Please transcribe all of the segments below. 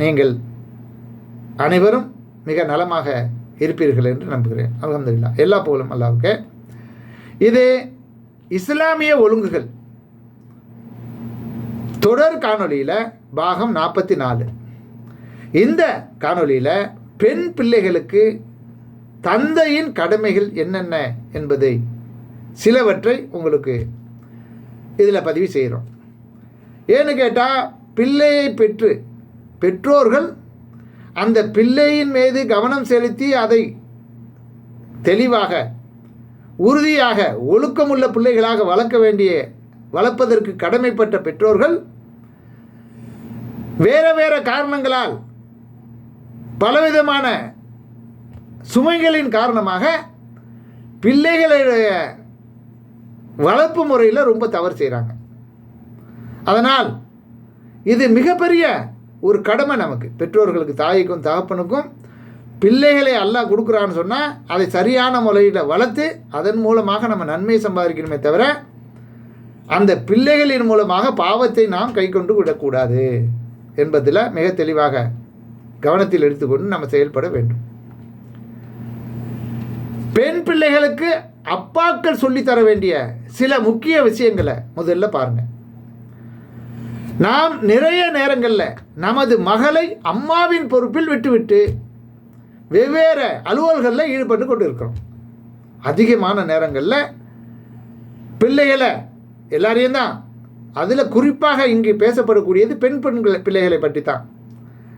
நீங்கள் அனைவரும் மிக நலமாக இருப்பீர்கள் என்று நம்புகிறேன். அலமதுல்லா எல்லா புகழும் அல்லாவுக்கு இது இஸ்லாமிய ஒழுங்குகள். தொடர் காணொளியில் பாகம் நாற்பத்தி நாலு இந்த காணொளியில் பெண் பிள்ளைகளுக்கு தந்தையின் கடமைகள் என்னென்ன என்பதை சிலவற்றை உங்களுக்கு இதில் பதிவு செய்கிறோம் ஏன்னு கேட்டால் பிள்ளையை பெற்று பெற்றோர்கள் அந்த பிள்ளையின் மீது கவனம் செலுத்தி அதை தெளிவாக உறுதியாக ஒழுக்கமுள்ள பிள்ளைகளாக வளர்க்க வேண்டிய வளர்ப்பதற்கு கடமைப்பட்ட பெற்றோர்கள் வேற வேற காரணங்களால் பலவிதமான சுமைகளின் காரணமாக பிள்ளைகளுடைய வளர்ப்பு முறையில் ரொம்ப தவறு செய்கிறாங்க அதனால் இது மிகப்பெரிய ஒரு கடமை நமக்கு. பெற்றோர்களுக்கு தாய்க்கும் தகப்பனுக்கும் பிள்ளைகளை அல்லாஹ் கொடுக்குறான்னு சொன்னால் அதை சரியான முறையில் வளர்த்து அதன் மூலமாக நம்ம நன்மை சம்பாதிக்கணுமே தவிர அந்த பிள்ளைகளின் மூலமாக பாவத்தை நாம் கை கொண்டு விடக்கூடாது என்பதில் மிக தெளிவாக கவனத்தில் எடுத்துக்கொண்டு நம்ம செயல்பட வேண்டும். பெண் பிள்ளைகளுக்கு அப்பாக்கள் சொல்லித்தர வேண்டிய சில முக்கிய விஷயங்களை முதல்ல பாருங்கள் நாம் நிறைய நேரங்களில் நமது மகளை அம்மாவின் பொறுப்பில் விட்டுவிட்டு வெவ்வேறு அலுவல்களில் ஈடுபட்டு கொண்டு இருக்கிறோம் அதிகமான நேரங்களில் பிள்ளைகளை எல்லாரையும் தான். அதில் குறிப்பாக இங்கு பேசப்படக்கூடியது பெண் பெண்களை பிள்ளைகளை பற்றி தான்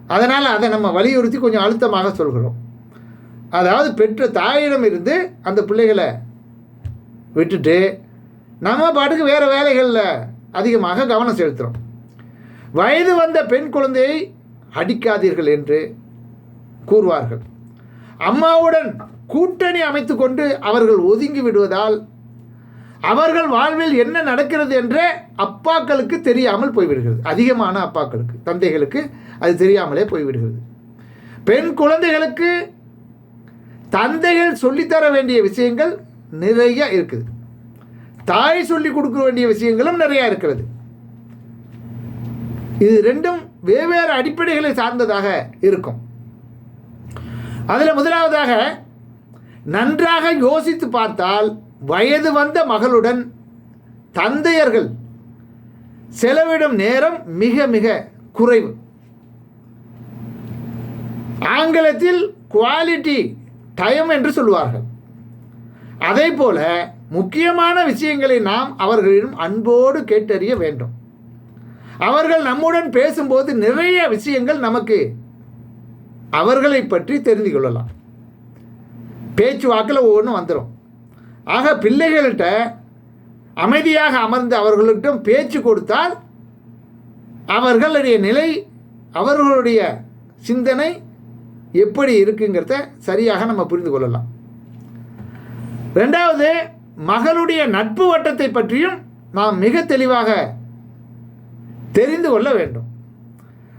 அதனால் அதை நம்ம வலியுறுத்தி கொஞ்சம் அழுத்தமாக சொல்கிறோம். அதாவது பெற்ற தாயிடம் இருந்து அந்த பிள்ளைகளை விட்டுட்டு நம்ம பாட்டுக்கு வேறு வேலைகளில் அதிகமாக கவனம் செலுத்துகிறோம் வயது வந்த பெண் குழந்தையை அடிக்காதீர்கள் என்று கூறுவார்கள். அம்மாவுடன் கூட்டணி அமைத்து கொண்டு அவர்கள் ஒதுங்கி விடுவதால் அவர்கள் வாழ்வில் என்ன நடக்கிறது என்றே அப்பாக்களுக்கு தெரியாமல் போய்விடுகிறது. அதிகமான அப்பாக்களுக்கு தந்தைகளுக்கு அது தெரியாமலே போய்விடுகிறது. பெண் குழந்தைகளுக்கு தந்தைகள் சொல்லித்தர வேண்டிய விஷயங்கள் நிறைய இருக்குது. தாய் சொல்லி கொடுக்க வேண்டிய விஷயங்களும் நிறையா இருக்கிறது. இது ரெண்டும் வெவ்வேறு அடிப்படைகளை சார்ந்ததாக இருக்கும். அதில் முதலாவதாக நன்றாக யோசித்து பார்த்தால் வயது வந்த மகளுடன் தந்தையர்கள் செலவிடும் நேரம் மிக மிக குறைவு. ஆங்கிலத்தில் குவாலிட்டி டைம் என்று சொல்வார்கள் அதே போல முக்கியமான விஷயங்களை நாம் அவர்களிடம் அன்போடு கேட்டறிய வேண்டும். அவர்கள் நம்முடன் பேசும்போது நிறைய விஷயங்கள் நமக்கு அவர்களை பற்றி தெரிந்து கொள்ளலாம். பேச்சுவாக்கில் ஒவ்வொன்றும் வந்துடும் ஆக பிள்ளைகள்கிட்ட அமைதியாக அமர்ந்து அவர்களிடம் பேச்சு கொடுத்தால் அவர்களுடைய நிலை அவர்களுடைய சிந்தனை எப்படி இருக்குங்கிறத சரியாக நம்ம புரிந்து கொள்ளலாம். ரெண்டாவது மகளுடைய நட்பு வட்டத்தை பற்றியும் நாம் மிக தெளிவாக தெரிந்து கொள்ள வேண்டும்.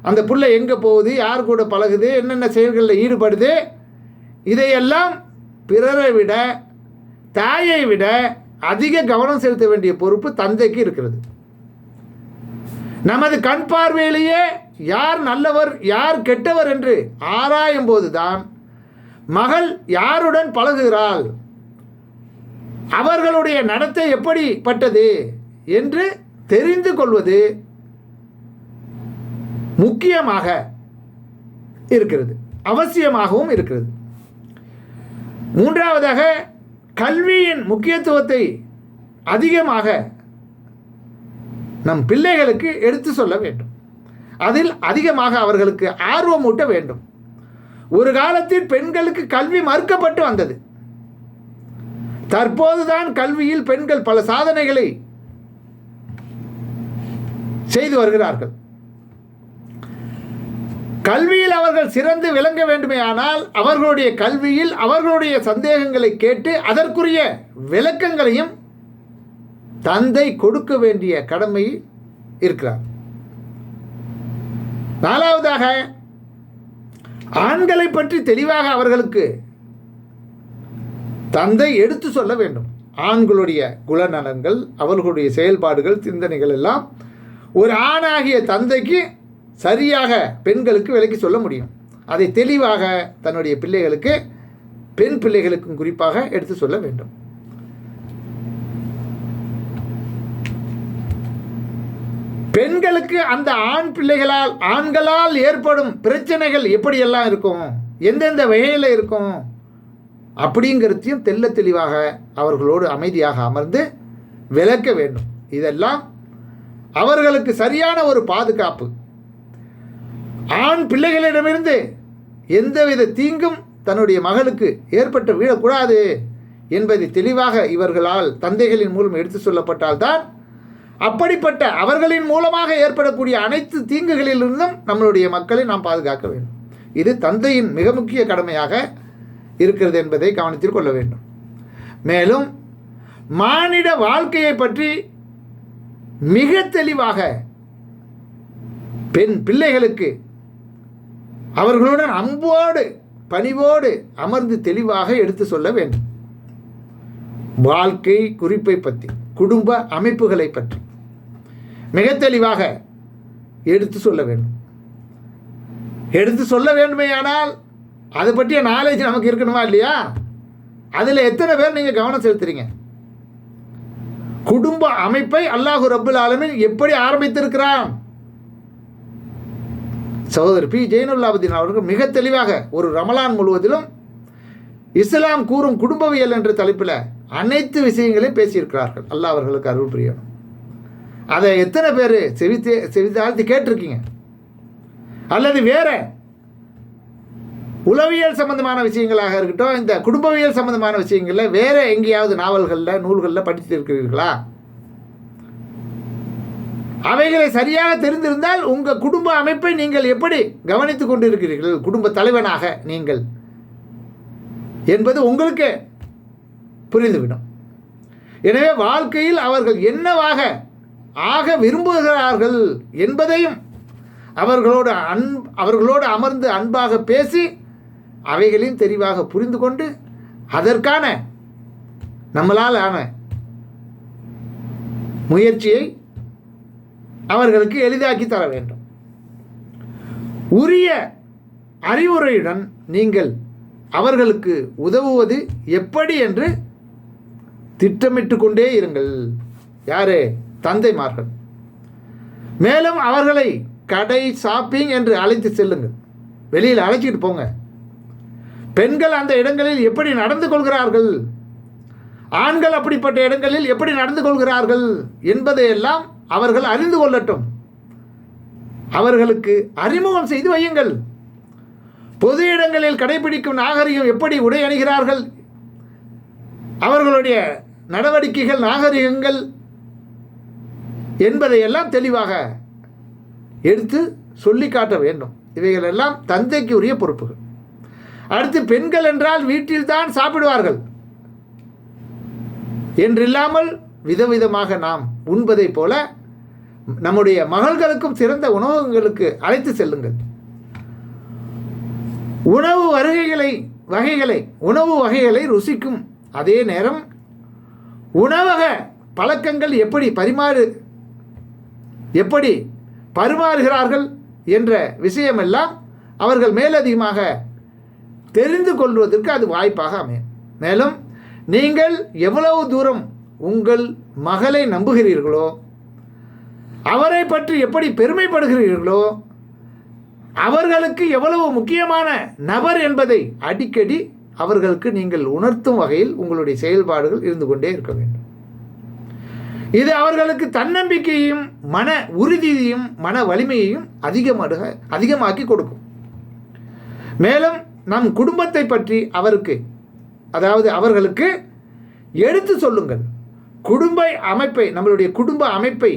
அந்த புள்ள எங்கே போகுது? யார் கூட பழகுது? என்னென்ன செயல்களில் ஈடுபடுது? இதையெல்லாம் பிறரை விட தாயை விட அதிக கவனம் செலுத்த வேண்டிய பொறுப்பு தந்தைக்கு இருக்கிறது. நமது கண் பார்வையிலேயே யார் நல்லவர் யார் கெட்டவர் என்று ஆராயும் போதுதான் மகள் யாருடன் பழகுகிறாள்? அவர்களுடைய நடத்தை எப்படிப்பட்டது? என்று தெரிந்து கொள்வது முக்கியமாக இருக்கிறது. அவசியமாகவும் இருக்கிறது. மூன்றாவதாக கல்வியின் முக்கியத்துவத்தை அதிகமாக நம் பிள்ளைகளுக்கு எடுத்து சொல்ல வேண்டும். அதில் அதிகமாக அவர்களுக்கு ஆர்வமூட்ட வேண்டும். ஒரு காலத்தில் பெண்களுக்கு கல்வி மறுக்கப்பட்டு வந்தது. தற்போதுதான் கல்வியில் பெண்கள் பல சாதனைகளை செய்து வருகிறார்கள். கல்வியில் அவர்கள் சிறந்து விளங்க வேண்டுமே ஆனால் அவர்களுடைய கல்வியில் அவர்களுடைய சந்தேகங்களை கேட்டு அதற்குரிய விளக்கங்களையும் தந்தை கொடுக்க வேண்டிய கடமை இருக்கிறார். நாலாவதாக ஆண்களை பற்றி தெளிவாக அவர்களுக்கு தந்தை எடுத்து சொல்ல வேண்டும். ஆண்களுடைய குணநலன்கள் அவர்களுடைய செயல்பாடுகள் சிந்தனைகள் எல்லாம் ஒரு ஆணாகிய தந்தைக்கு சரியாக பெண்களுக்கு விலக்கி சொல்ல முடியும். அதை தெளிவாக தன்னுடைய பிள்ளைகளுக்கு பெண் பிள்ளைகளுக்கும் குறிப்பாக எடுத்து சொல்ல வேண்டும். பெண்களுக்கு அந்த ஆண் பிள்ளைகளால் ஆண்களால் ஏற்படும் பிரச்சனைகள் எப்படியெல்லாம் இருக்கும்? எந்தெந்த வகையில் இருக்கும்? அப்படிங்கிறதையும் தெல்ல தெளிவாக அவர்களோடு அமைதியாக அமர்ந்து விளக்க வேண்டும். இதெல்லாம் அவர்களுக்கு சரியான ஒரு பாதுகாப்பு. ஆண் பிள்ளைகளிடமிருந்து எந்தவித தீங்கும் தன்னுடைய மகளுக்கு ஏற்பட்டு விழக்கூடாது என்பதை தெளிவாக இவர்களால் தந்தைகளின் மூலம் எடுத்து சொல்லப்பட்டால்தான் அப்படிப்பட்ட அவர்களின் மூலமாக ஏற்படக்கூடிய அனைத்து தீங்குகளிலிருந்தும் நம்மளுடைய மக்களை நாம் பாதுகாக்க வேண்டும். இது தந்தையின் மிக முக்கிய கடமையாக இருக்கிறது என்பதை கவனத்தில் கொள்ள வேண்டும். மேலும் மானிட வாழ்க்கையை பற்றி மிக தெளிவாக பெண் பிள்ளைகளுக்கு அவர்களுடன் அன்போடு பணிவோடு அமர்ந்து தெளிவாக எடுத்து சொல்ல வேண்டும். வாழ்க்கை குறிப்பை பற்றி குடும்ப அமைப்புகளை பற்றி மிக தெளிவாக எடுத்து சொல்ல வேண்டும். எடுத்து சொல்ல வேண்டுமே ஆனால் அதை பற்றிய நாலேஜ் நமக்கு இருக்கணுமா இல்லையா? அதில் எத்தனை பேர் நீங்கள் கவனம் செலுத்துறீங்க? குடும்ப அமைப்பை அல்லாஹு ரபுல் ஆலமின் எப்படி ஆரம்பித்திருக்கிறான்? சகோதரர் பி. ஜெயினுல்லாபுதீன் அவர்கள் மிக தெளிவாக ஒரு ரமலான் முழுவதிலும் இஸ்லாம் கூறும் குடும்பவியல் என்ற தலைப்பில் அனைத்து விஷயங்களையும் பேசியிருக்கிறார்கள். அல்லாஹ் அவர்களுக்கு அருள் புரியணும். அதை எத்தனை பேர் செவித்தே செவித்தாழ்த்தி கேட்டிருக்கீங்க? அல்லது வேற உளவியல் சம்பந்தமான விஷயங்களாக இருக்கட்டும் இந்த குடும்பவியல் சம்பந்தமான விஷயங்களில் வேற எங்கேயாவது நாவல்களில் நூல்களில் படித்திருக்கிறீர்களா? அவைகளை சரியாக தெரிந்திருந்தால் உங்கள் குடும்ப அமைப்பை நீங்கள் எப்படி கவனித்து கொண்டிருக்கிறீர்கள்? குடும்ப தலைவனாக நீங்கள். என்பது உங்களுக்கு புரிந்துவிடும். எனவே வாழ்க்கையில் அவர்கள் என்னவாக ஆக விரும்புகிறார்கள் என்பதையும் அவர்களோடு அன் அவர்களோடு அமர்ந்து அன்பாக பேசி அவைகளையும் தெளிவாக புரிந்து கொண்டு அதற்கான நம்மளால் ஆன முயற்சியை அவர்களுக்கு எளிதாக்கி தர வேண்டும். உரிய அறிவுரையுடன் நீங்கள் அவர்களுக்கு உதவுவது எப்படி என்று திட்டமிட்டு கொண்டே இருங்கள். யாரே? தந்தைமார்கள். மேலும் அவர்களை கடை ஷாப்பிங் என்று அழைத்து செல்லுங்கள். வெளியில் அழைச்சிட்டு போங்க. பெண்கள் அந்த இடங்களில் எப்படி நடந்து கொள்கிறார்கள்? ஆண்கள் அப்படிப்பட்ட இடங்களில் எப்படி நடந்து கொள்கிறார்கள் என்பதையெல்லாம் அவர்கள் அறிந்து கொள்ளட்டும். அவர்களுக்கு அறிமுகம் செய்து வையுங்கள். பொது இடங்களில் கடைபிடிக்கும் நாகரிகம் எப்படி உடை அணிகிறார்கள்? அவர்களுடைய நடவடிக்கைகள் நாகரிகங்கள் என்பதையெல்லாம் தெளிவாக எடுத்து சொல்லி காட்ட வேண்டும். இவைகளெல்லாம் தந்தைக்கு உரிய பொறுப்புகள். அடுத்து பெண்கள் என்றால் வீட்டில்தான் சாப்பிடுவார்கள். என்றில்லாமல் விதவிதமாக நாம் உண்பதைப் போல நம்முடைய மகள்களுக்கும் சிறந்த உணவகங்களுக்கு அழைத்து செல்லுங்கள். உணவு வருகைகளை வகைகளை உணவு வகைகளை ருசிக்கும் அதே நேரம் உணவக பழக்கங்கள் எப்படி பரிமாறு எப்படி பரிமாறுகிறார்கள் என்ற விஷயமெல்லாம் அவர்கள் மேலதிகமாக தெரிந்து கொள்வதற்கு அது வாய்ப்பாக அமையும். மேலும் நீங்கள் எவ்வளவு தூரம் உங்கள் மகளை நம்புகிறீர்களோ அவரை பற்றி எப்படி பெருமைப்படுகிறீர்களோ அவர்களுக்கு எவ்வளவு முக்கியமான நபர் என்பதை அடிக்கடி அவர்களுக்கு நீங்கள் உணர்த்தும் வகையில் உங்களுடைய செயல்பாடுகள் இருந்து கொண்டே இருக்க வேண்டும். இது அவர்களுக்கு தன்னம்பிக்கையையும் மன உறுதியையும் மன வலிமையையும் அதிகமாக அதிகமாக்கி கொடுக்கும். மேலும் நம் குடும்பத்தை பற்றி அவருக்கு அதாவது அவர்களுக்கு எடுத்து சொல்லுங்கள். குடும்ப அமைப்பை நம்மளுடைய குடும்ப அமைப்பை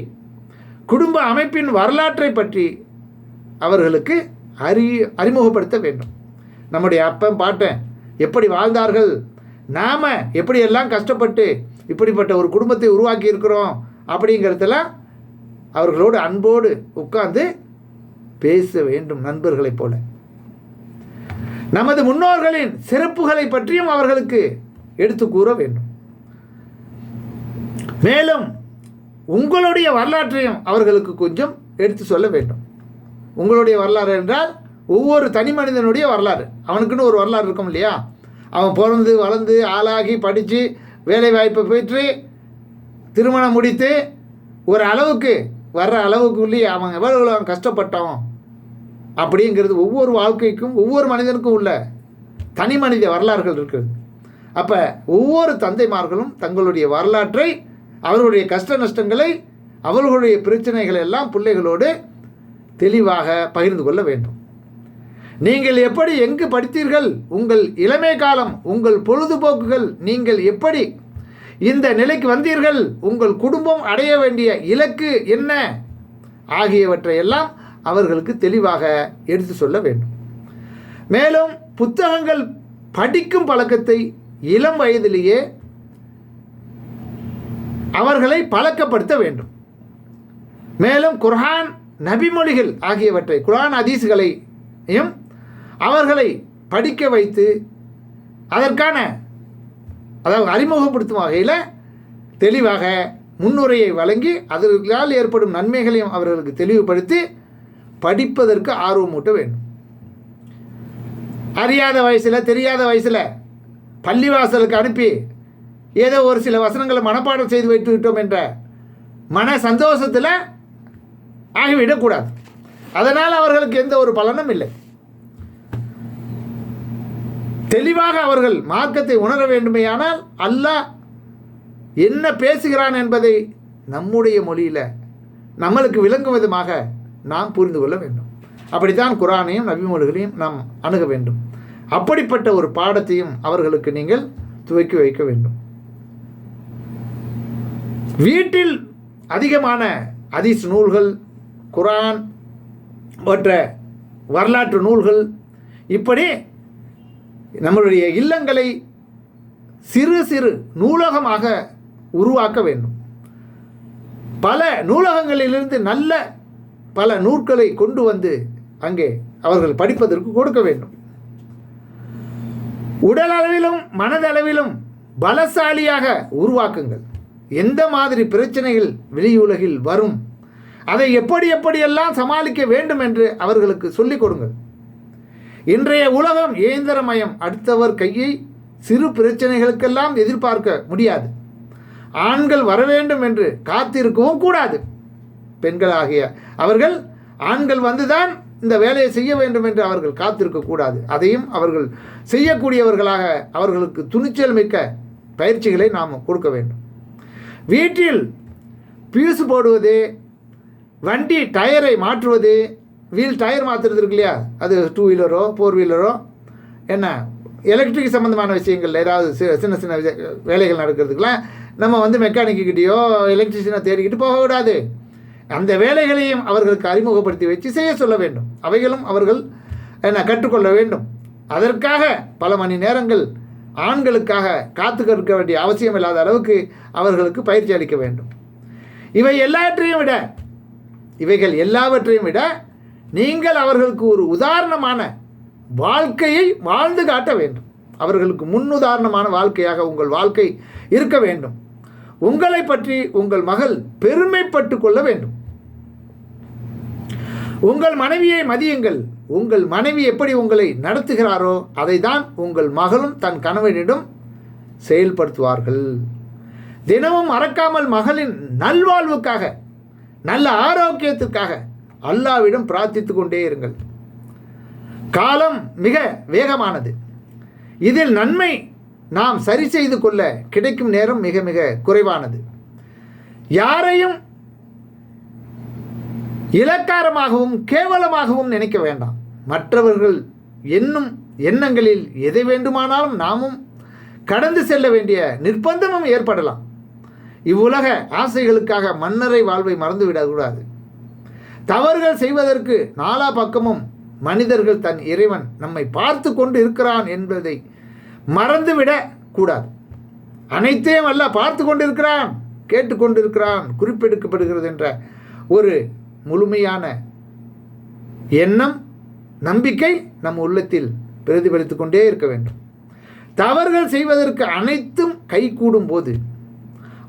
குடும்ப அமைப்பின் வரலாற்றை பற்றி அவர்களுக்கு அறி அறிமுகப்படுத்த வேண்டும். நம்முடைய அப்பன் பாட்டன் எப்படி வாழ்ந்தார்கள்? நாம் எப்படியெல்லாம் கஷ்டப்பட்டு இப்படிப்பட்ட ஒரு குடும்பத்தை உருவாக்கி இருக்கிறோம் அப்படிங்கிறதெல்லாம் அவர்களோடு அன்போடு உட்கார்ந்து பேச வேண்டும் நண்பர்களைப் போல. நமது முன்னோர்களின் சிறப்புகளை பற்றியும் அவர்களுக்கு எடுத்து கூற வேண்டும். மேலும் உங்களுடைய வரலாற்றையும் அவர்களுக்கு கொஞ்சம் எடுத்து சொல்ல வேண்டும். உங்களுடைய வரலாறு என்றால் ஒவ்வொரு தனி மனிதனுடைய வரலாறு. அவனுக்குன்னு ஒரு வரலாறு இருக்கும் இல்லையா? அவன் பிறந்து வளர்ந்து ஆளாகி படித்து வேலை வாய்ப்பை பெற்று திருமணம் முடித்து ஒரு அளவுக்கு வர்ற அளவுக்குள்ளேயே அவன் எவ்வளோ அவன் கஷ்டப்பட்டான் அப்படிங்கிறது ஒவ்வொரு வாழ்க்கைக்கும் ஒவ்வொரு மனிதனுக்கும் உள்ள தனி மனித வரலாறுகள் இருக்குது அப்போ ஒவ்வொரு தந்தைமார்களும் தங்களுடைய வரலாற்றை அவர்களுடைய கஷ்ட நஷ்டங்களை அவர்களுடைய பிரச்சனைகளை எல்லாம் பிள்ளைகளோடு தெளிவாக பகிர்ந்து கொள்ள வேண்டும். நீங்கள் எப்படி எங்கு படித்தீர்கள்? உங்கள் இளமை காலம் உங்கள் பொழுதுபோக்குகள் நீங்கள் எப்படி இந்த நிலைக்கு வந்தீர்கள்? உங்கள் குடும்பம் அடைய வேண்டிய இலக்கு என்ன? ஆகியவற்றை எல்லாம் அவர்களுக்கு தெளிவாக எடுத்து சொல்ல வேண்டும். மேலும் புத்தகங்கள் படிக்கும் பழக்கத்தை இளம் வயதிலேயே அவர்களை பழக்கப்படுத்த வேண்டும். மேலும் குர்ஹான் நபிமொழிகள் ஆகியவற்றை குரான் ஹதீஸ்களையும் அவர்களை படிக்க வைத்து அதற்கான அதாவது அறிமுகப்படுத்தும் வகையில் தெளிவாக முன்னுரையை வழங்கி அதனால் ஏற்படும் நன்மைகளையும் அவர்களுக்கு தெளிவுபடுத்தி படிப்பதற்கு ஆர்வமூட்ட வேண்டும். அறியாத வயசில் தெரியாத வயசில் பள்ளிவாசலுக்கு அனுப்பி ஏதோ ஒரு சில வசனங்களை மனப்பாடம் செய்து வைத்து விட்டோம் என்ற மன சந்தோஷத்தில் ஆகிவிடக்கூடாது. அதனால் அவர்களுக்கு எந்த ஒரு பலனும் இல்லை. தெளிவாக அவர்கள் மார்க்கத்தை உணர வேண்டுமேயானால் அல்லாஹ் என்ன பேசுகிறான் என்பதை நம்முடைய மொழியில் நம்மளுக்கு விளங்கும் விதமாக நாம் புரிந்து கொள்ள வேண்டும். அப்படித்தான் குரானையும் நபிமொழிகளையும் நாம் அணுக வேண்டும். அப்படிப்பட்ட ஒரு பாடத்தையும் அவர்களுக்கு நீங்கள் துவக்கி வைக்க வேண்டும். வீட்டில் அதிகமான அதிஸ் நூல்கள் குரான் மற்ற வரலாற்று நூல்கள் இப்படி நம்மளுடைய இல்லங்களை சிறு சிறு நூலகமாக உருவாக்க வேண்டும். பல நூலகங்களிலிருந்து நல்ல பல நூற்களை கொண்டு வந்து அங்கே அவர்கள் படிப்பதற்கு கொடுக்க வேண்டும். உடல் அளவிலும் மனதளவிலும் பலசாலியாக உருவாக்குங்கள். எந்த மாதிரி பிரச்சனைகள் வெளியுலகில் வரும் அதை எப்படி எப்படியெல்லாம் சமாளிக்க வேண்டும் என்று அவர்களுக்கு சொல்லிக் கொடுங்கள். இன்றைய உலகம் இயந்திரமயம். அடுத்தவர் கையை சிறு பிரச்சனைகளுக்கெல்லாம் எதிர்பார்க்க முடியாது. ஆண்கள் வர வேண்டும் என்று காத்திருக்கவும் கூடாது. பெண்களாகிய அவர்கள் ஆண்கள் வந்துதான் இந்த வேலையை செய்ய வேண்டும் என்று அவர்கள் காத்திருக்கக்கூடாது அதையும் அவர்கள் செய்யக்கூடியவர்களாக அவர்களுக்கு துணிச்சல் மிக்க பயிற்சிகளை நாம் கொடுக்க வேண்டும். வீட்டில் பியூஸ் போடுவது வண்டி டயரை மாற்றுவது வீல் டயர் மாற்றுறது இருக்கு இல்லையா? அது டூ வீலரோ ஃபோர் வீலரோ என்ன? எலக்ட்ரிக் சம்மந்தமான விஷயங்கள் ஏதாவது சி- சின்ன சின்ன விஷய வேலைகள் நடக்கிறதுக்கெலாம் நம்ம வந்து மெக்கானிக்கிட்டேயோ எலக்ட்ரிஷியனை தேடிக்கிட்டு போகக்கூடாது அந்த வேலைகளையும் அவர்களுக்கு அறிமுகப்படுத்தி வச்சு செய்ய சொல்ல வேண்டும். அவைகளும் அவர்கள் என்ன கற்றுக்கொள்ள வேண்டும். அதற்காக பல மணி நேரங்கள் ஆண்களுக்காக காத்து கற்க வேண்டிய அவசியம் இல்லாத அளவுக்கு அவர்களுக்கு பயிற்சி அளிக்க வேண்டும். இவை எல்லாவற்றையும் விட இவைகள் எல்லாவற்றையும் விட நீங்கள் அவர்களுக்கு ஒரு உதாரணமான வாழ்க்கையை வாழ்ந்து காட்ட வேண்டும். அவர்களுக்கு முன்னுதாரணமான வாழ்க்கையாக உங்கள் வாழ்க்கை இருக்க வேண்டும். உங்களை பற்றி உங்கள் மகள் பெருமைப்பட்டு கொள்ள வேண்டும். உங்கள் மனைவியை மதியுங்கள். உங்கள் மனைவி எப்படி உங்களை நடத்துகிறாரோ அதை தான் உங்கள் மகளும் தன் கணவனிடம் செயல்படுத்துவார்கள். தினமும் மறக்காமல் மகளின் நல்வாழ்வுக்காக நல்ல ஆரோக்கியத்துக்காக அல்லாவிடம் பிரார்த்தித்து கொண்டே இருங்கள். காலம் மிக வேகமானது. இதில் நன்மை நாம் சரி செய்து கொள்ள கிடைக்கும் நேரம் மிக மிக குறைவானது. யாரையும் இலக்காரமாகவும் கேவலமாகவும் நினைக்க வேண்டாம். மற்றவர்கள் என்னும் எண்ணங்களில் எதை வேண்டுமானாலும் நாமும் கடந்து செல்ல வேண்டிய நிர்பந்தமும் ஏற்படலாம். இவ்வுலக ஆசைகளுக்காக மன்னரை வாழ்வை மறந்துவிடக்கூடாது தவறுகள் செய்வதற்கு நாலா பக்கமும் மனிதர்கள் தன் இறைவன் நம்மை பார்த்து கொண்டு இருக்கிறான் என்பதை மறந்துவிட கூடாது. அனைத்தையும் அல்ல பார்த்து கொண்டிருக்கிறான் கேட்டுக்கொண்டிருக்கிறான் குறிப்பெடுக்கப்படுகிறது என்ற ஒரு முழுமையான எண்ணம் நம்பிக்கை நம் உள்ளத்தில் பிரதிபலித்து கொண்டே இருக்க வேண்டும். தவறுகள் செய்வதற்கு அனைத்தும் கைகூடும் போது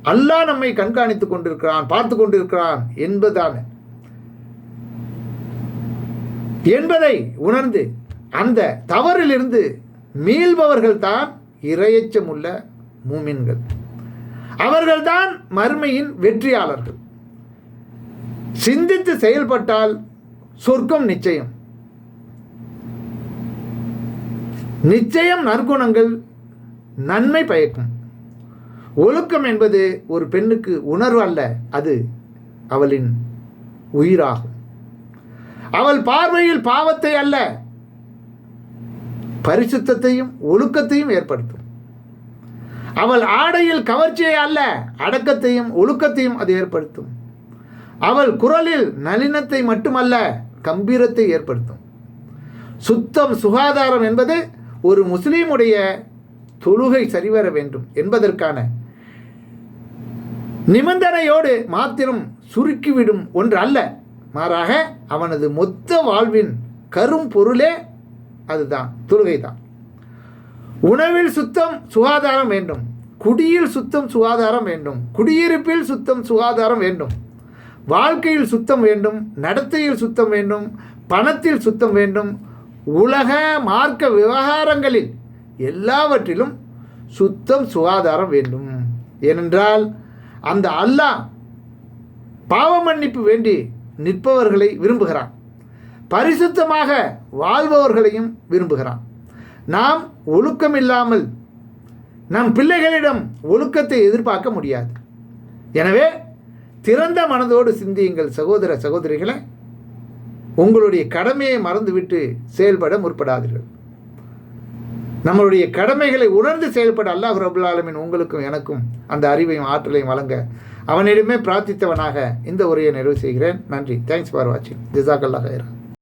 அல்லாஹ் நம்மை கண்காணித்துக் கொண்டிருக்கிறான் பார்த்து கொண்டிருக்கிறான் என்பதான என்பதை உணர்ந்து அந்த தவறிலிருந்து மீள்பவர்கள் தான் இரையச்சமுள்ள மூமின்கள். அவர்கள்தான் மறுமையின் வெற்றியாளர்கள். சிந்தித்து செயல்பட்டால் சொர்க்கம் நிச்சயம். நிச்சயம் நற்குணங்கள் நன்மை பயக்கும். ஒழுக்கம் என்பது ஒரு பெண்ணுக்கு உணர்வு அல்ல அது அவளின் உயிராகும். அவள் பார்வையில் பாவத்தை அல்ல பரிசுத்தத்தையும் ஒழுக்கத்தையும் ஏற்படுத்தும். அவள் ஆடையில் கவர்ச்சியை அல்ல அடக்கத்தையும் ஒழுக்கத்தையும் அது ஏற்படுத்தும். அவள் குரலில் நளினத்தை மட்டுமல்ல கம்பீரத்தை ஏற்படுத்தும். சுத்தம் சுகாதாரம் என்பது ஒரு முஸ்லீமுடைய தொழுகை சரிவர வேண்டும் என்பதற்கான நிபந்தனையோடு மாத்திரம் சுருக்கிவிடும் ஒன்று அல்ல. மாறாக அவனது மொத்த வாழ்வின் கரும் பொருளே அதுதான் தொழுகை தான். உணவில் சுத்தம் சுகாதாரம் வேண்டும். குடியில் சுத்தம் சுகாதாரம் வேண்டும். குடியிருப்பில் சுத்தம் சுகாதாரம் வேண்டும். வாழ்க்கையில் சுத்தம் வேண்டும் நடத்தையில் சுத்தம் வேண்டும் பணத்தில் சுத்தம் வேண்டும் உலக மார்க்க விவகாரங்களில் எல்லாவற்றிலும் சுத்தம் சுகாதாரம் வேண்டும். ஏனென்றால் அந்த அல்லாஹ் பாவ மன்னிப்பு வேண்டி நிற்பவர்களை விரும்புகிறான். பரிசுத்தமாக வாழ்பவர்களையும் விரும்புகிறான். நாம் ஒழுக்கம் இல்லாமல் நம் பிள்ளைகளிடம் ஒழுக்கத்தை எதிர்பார்க்க முடியாது. எனவே திறந்த மனதோடு சிந்தியுங்கள் சகோதர சகோதரிகளை. உங்களுடைய கடமையை மறந்துவிட்டு செயல்பட முற்படாதீர்கள். நம்மளுடைய கடமைகளை உணர்ந்து செயல்பட அல்லாஹ் ரபுல் ஆலமின் உங்களுக்கும் எனக்கும் அந்த அறிவையும் ஆற்றலையும் வழங்க அவனிடமே பிரார்த்தித்தவனாக இந்த உரையை நிறைவு செய்கிறேன். நன்றி. தேங்க்ஸ் ஃபார் வாட்சிங் ஜிசாக் அல்லாஹ்